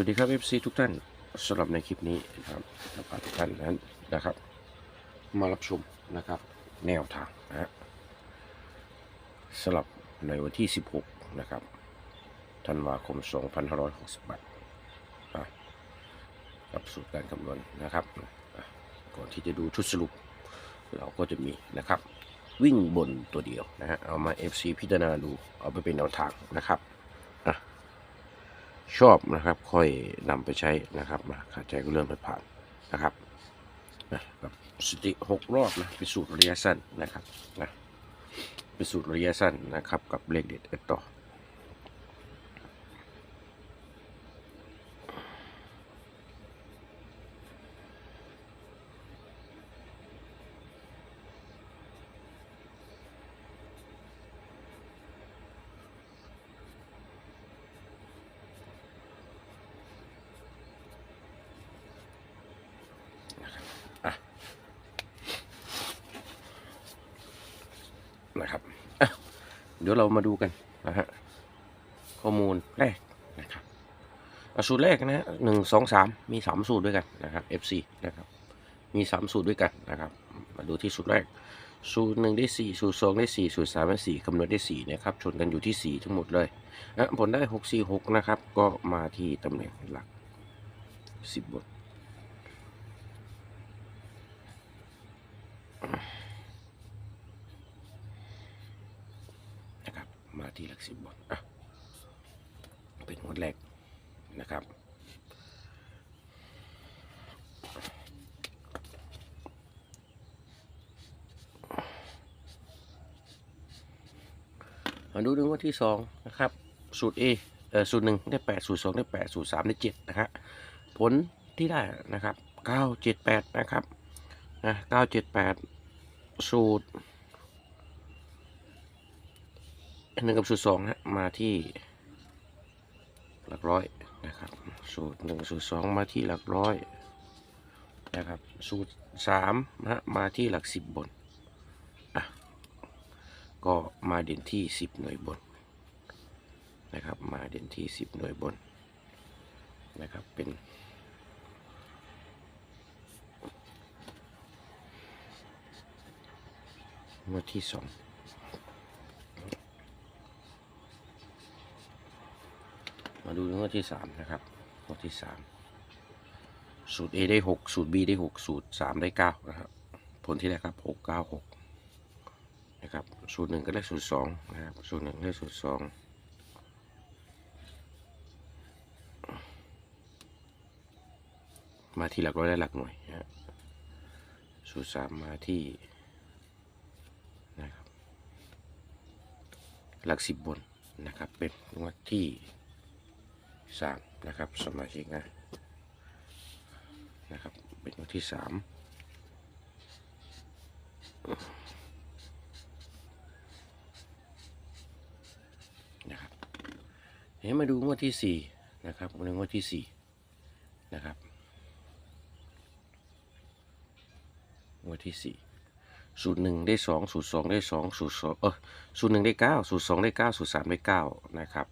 วัสดีครับ FC ทุกท่านสำหรับในคลิปนี้นะครับจะพาทุกท่านนั้นนะครับ มารับชมนะครับ แนวทางนะสำหรับในวันที่ 16 นะครับธันวาคม 2568อะกับสูตรการคำนวณนะครับ ก่อนที่จะดูชุดสรุป เราก็จะมีนะครับ วิ่งบนตัวเดียวนะฮะเอามา FC พิจารณาดูเอาไปเป็นแนวทางนะครับอะ ชอบนะครับ ค่อยนำไปใช้นะครับมาขาดใจก็เริ่มไปผ่านนะครับนะกับสติหกรอบนะไปสูตรระยะสั้นนะครับนะไปสูตรระยะสั้นนะครับ กับเลขเด็ดเอ็ดต่อนะครับอะเดี๋ยวเรามาดูกันนะฮะข้อมูลแรกนะครับสูตรแรกนะฮะหนึ่งสองสามมีสามสูตรด้วยกันนะครับ FC นะครับมีสามสูตรด้วยกันนะครับ มาดูที่สูตรแรก สูตรหนึ่งได้สี่สูตรสองได้สี่สูตรสามได้สี่คำนวณได้สี่นะครับชนกันอยู่ที่สี่ทั้งหมดเลยนะผลได้หกสี่หกนะครับ ก็มาที่ตำแหน่งหลักสิบบท นะครับมา ที่หลักสิบบทอะเป็นงวดแรกนะครับ มาดูดูงวดที่สองนะครับ สูตร A เอ่อสูตรหนึ่งได้แปดสูตรสองได้แปดสูตรสามได้เจ็ดนะฮะ ผลที่ได้นะครับเก้าเจ็ดแปดนะครับนะเก้าเจ็ดแปดสูตร หนึ่งกับสูตรสองฮะมาที่หลักร้อยนะครับ สูตรหนึ่งสูตรสองมาที่หลักร้อยนะครับ สูตรสามนะฮะมาที่หลักสิบบนอะก็มาเด่นที่สิบหน่วยบนนะครับ มาเด่นที่สิบหน่วยบนนะครับเป็นงวดที่สอง มาดูงวดที่สามนะครับงวดที่สามสูตร A ได้หกสูตร B ได้หกสูตรสามได้เก้านะครับ ผลที่ได้ครับหกเก้าหกนะครับ สูตรหนึ่งก็ได้สูตรสองนะครับ สูตรหนึ่งได้สูตรสองมาที่หลักร้อยได้หลักหน่วยนะฮะสูตรสามมาที่นะครับ หลักสิบบนนะครับ เป็นงวดที่ สามนะครับ สมาชิกนะนะครับ เป็นวันที่สามนะครับเดี๋ยวมาดูงวดที่สี่นะครับในงวดที่สี่นะครับงวดที่สี่สูตรหนึ่งได้สองสูตรสองได้สองสูตรสองเออสูตรหนึ่งได้เก้าสูตรสองได้เก้าสูตรสามได้เก้านะครับ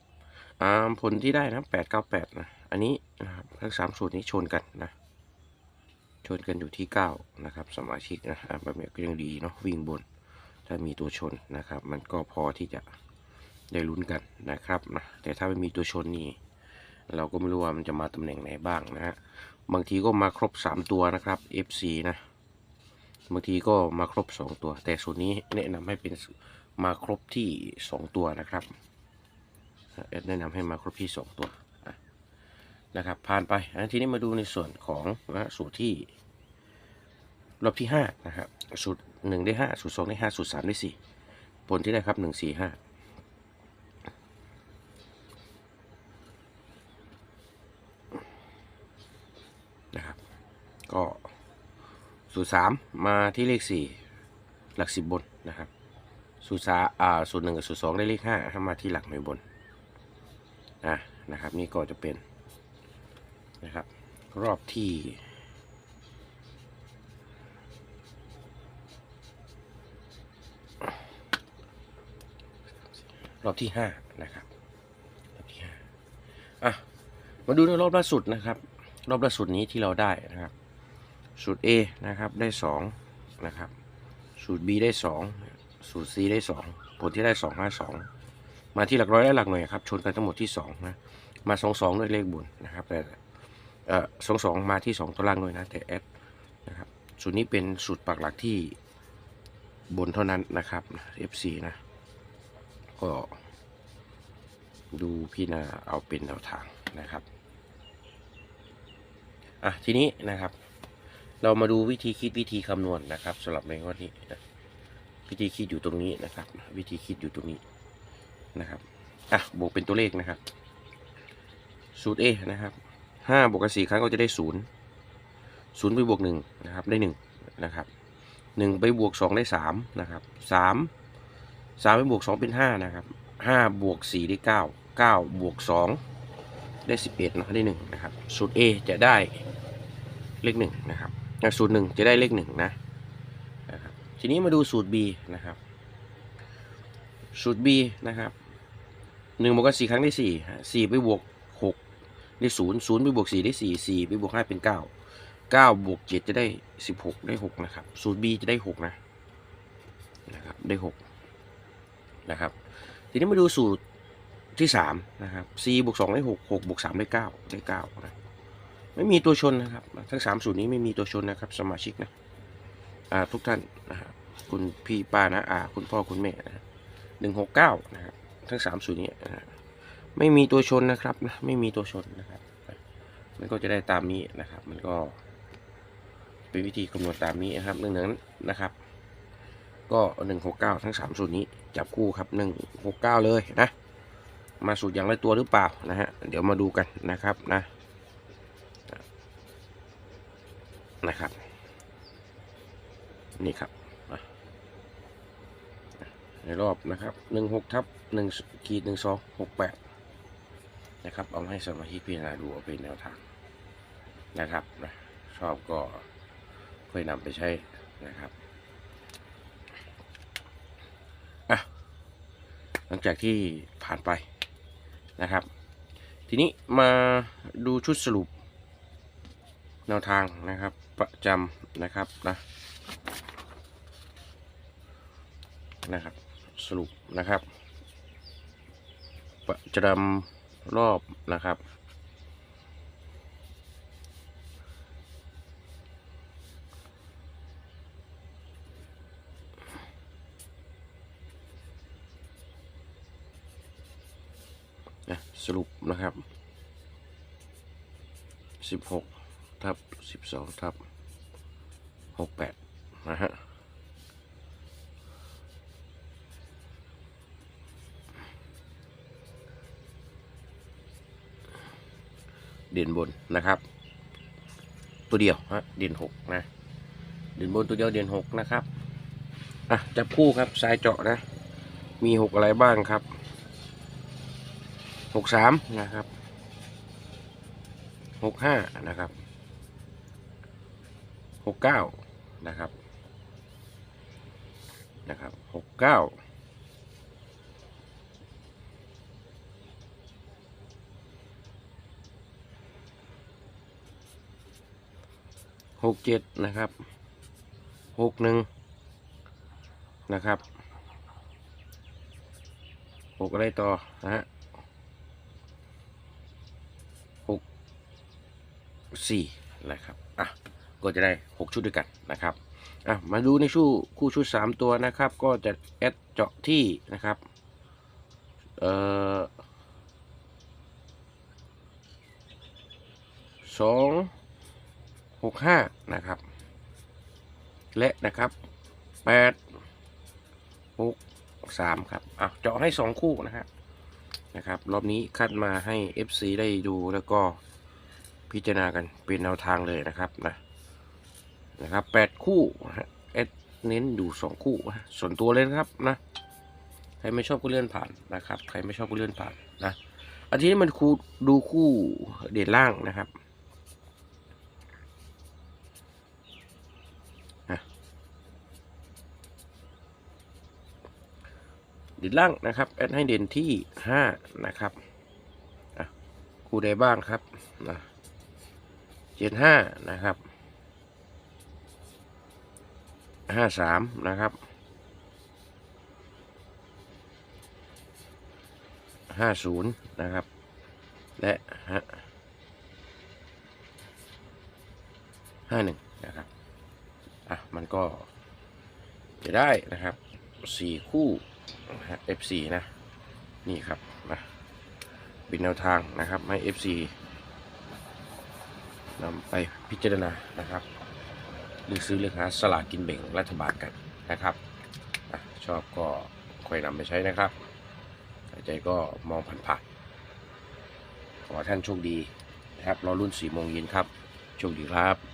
ผลที่ได้นะแปดเก้าแปดนะ อันนี้นะครับทั้งสามสูตรนี้ชนกันนะ ชนกันอยู่ที่เก้านะครับสมาชิกนะแบบนี้ก็ยังดีเนาะวิ่งบน ถ้ามีตัวชนนะครับ มันก็พอที่จะได้ลุ้นกันนะครับนะแต่ถ้าไม่มีตัวชนนี่เราก็ไม่รู้ว่ามันจะมาตำแหน่งไหนบ้างนะฮะบางทีก็มาครบสามตัวนะครับ FC นะบางทีก็มาครบสองตัว แต่สูตรนี้แนะนำให้เป็นมาครบที่สองตัวนะครับ แนะนำให้มาครบที่สองตัวนะครับผ่านไปทีนี้มาดูในส่วนของนะสูตรที่รอบที่ห้านะครับสูตรหนึ่งได้ห้าสูตรสองได้ห้าสูตรสามได้สี่ผลที่ได้ครับหนึ่งสี่ห้านะครับก็สูตรสามมาที่เลขสี่หลักสิบบนนะครับสูตรสาอ่าสูตรหนึ่งกับสูตรสองได้เลขห้าถ้ามาที่หลักหน่วยบน นะนะครับนี่ก็จะเป็นนะครับ รอบที่รอบที่ห้านะครับรอบที่ห้าอะมาดูในรอบล่าสุดนะครับ รอบล่าสุดนี้ที่เราได้นะครับ สูตร A นะครับได้สองนะครับ สูตร B ได้สองสูตร C ได้สองผลที่ได้สองห้าสอง มาที่หลักร้อยและหลักหน่วยครับชนกันทั้งหมดที่สองนะมาสองสองด้วยเลขบนนะครับแต่เอ่อสองสองมาที่สองตัวล่างด้วยนะแต่แอดนะครับสูตรนี้เป็นสูตรปักหลักที่บนเท่านั้นนะครับ F4 นะก็ดูพี่นาเอาเป็นแนวทางนะครับอะทีนี้นะครับ เรามาดูวิธีคิดวิธีคำนวณนะครับสำหรับในงวดนี้นะวิธีคิดอยู่ตรงนี้นะครับ วิธีคิดอยู่ตรงนี้ นะครับ อะ บวกเป็นตัวเลขนะครับ สูตร A นะครับห้าบวกกันสี่ครั้งก็จะได้ศูนย์ศูนย์ไปบวกหนึ่งนะครับได้หนึ่งนะครับหนึ่งไปบวกสองได้สามนะครับสามสามไปบวกสองเป็นห้านะครับห้าบวกสี่ได้เก้าเก้าบวกสองได้สิบเอ็ดนะได้หนึ่งนะครับ สูตร A จะได้เลขหนึ่งนะครับสูตรหนึ่งจะได้เลขหนึ่งนะนะครับทีนี้มาดูสูตร B นะครับสูตร B นะครับ หนึ่งบวกกันสี่ครั้งได้สี่สี่ไปบวกหกได้ศูนย์ศูนย์ไปบวกสี่ได้สี่สี่ไปบวกห้าเป็นเก้าเก้าบวกเจ็ดจะได้สิบหกได้หกนะครับสูตร B จะได้หกนะนะครับได้หกนะครับ ทีนี้มาดูสูตรที่สามนะครับ c บวกสองได้หกหกบวกสามได้เก้าได้เก้านะไม่มีตัวชนนะครับ ทั้งสามสูตรนี้ไม่มีตัวชนนะครับ สมาชิกนะอ่าทุกท่านนะครับคุณพี่ป้านะอ่าคุณพ่อคุณแม่นะหนึ่งหกเก้านะครับ ทั้งสามสูตรนี้นะไม่มีตัวชนนะครับนะไม่มีตัวชนนะครับ มันก็จะได้ตามนี้นะครับ มันก็เป็นวิธีคำนวณตามนี้นะครับดังนั้นนะครับ ก็หนึ่งหกเก้าทั้งสามสูตรนี้จับคู่ครับหนึ่งหกเก้าเลยนะ มาสูตรอย่างไรตัวหรือเปล่านะฮะเดี๋ยวมาดูกันนะครับนะนะครับ นี่ครับ ในรอบนะครับหนึ่งหกทับหนึ่งขีดหนึ่งสองหกแปดนะครับเอาให้สมาชิกพิจารณาดูเอาเป็นแนวทางนะครับนะชอบก็ค่อยนำไปใช้นะครับอะหลังจากที่ผ่านไปนะครับ ทีนี้มาดูชุดสรุปแนวทางนะครับประจำนะครับนะนะครับ สรุปนะครับ ประจำรอบนะครับนะสรุปนะครับ 16 ทับ 12 ทับ 68 นะฮะ เด่นบนนะครับ ตัวเดียวฮะเด่น6นะ เด่นบนตัวเดียวเด่น6นะครับอะจับคู่ครับสายเจาะนะ มี6อะไรบ้างครับหกสามนะครับหกห้านะครับหกเก้านะครับนะครับหกเก้า หกเจ็ดนะครับหกหนึ่งนะครับหกอะไรต่อนะฮะหกสี่นะครับอะก็จะได้6ชุดด้วยกันนะครับอะมาดูในชู่คู่ชุด3ตัวนะครับ ก็จะแอดเจาะที่นะครับเอ่อสองหกห้า นะครับ และนะครับแปดหกสามครับอะเจาะให้2คู่นะครับนะครับ รอบนี้คัดมาให้ FC ได้ดูแล้วก็พิจารณากันเป็นแนวทางเลยนะครับนะนะครับแปดคู่เอสเน้นดูสองคู่ส่วนตัวเลยนะครับนะใครไม่ชอบก็เลื่อนผ่านนะครับ ใครไม่ชอบก็เลื่อนผ่านนะอันที่นี้มันคู่ดูคู่เด่นล่างนะครับนะเด่นล่างนะครับแอดให้เด่นที่ห้านะครับคู่ใดบ้างครับนะเจ็ดห้านะครับห้าสามนะครับห้าศูนย์นะครับ และห้าหนึ่งนะครับ อะ มันก็จะได้นะครับสี่คู่ F4 นะ นี่ครับนะเป็นแนวทางนะครับให้ FC นำไปพิจารณานะครับเลือกซื้อเลือกหาสลากกินแบ่งรัฐบาลกันนะครับอะชอบก็ค่อยนำไปใช้นะครับใจก็มองผ่านๆขอท่านโชคดีนะครับรอรุ่น4โมงเย็นครับโชคดีครับ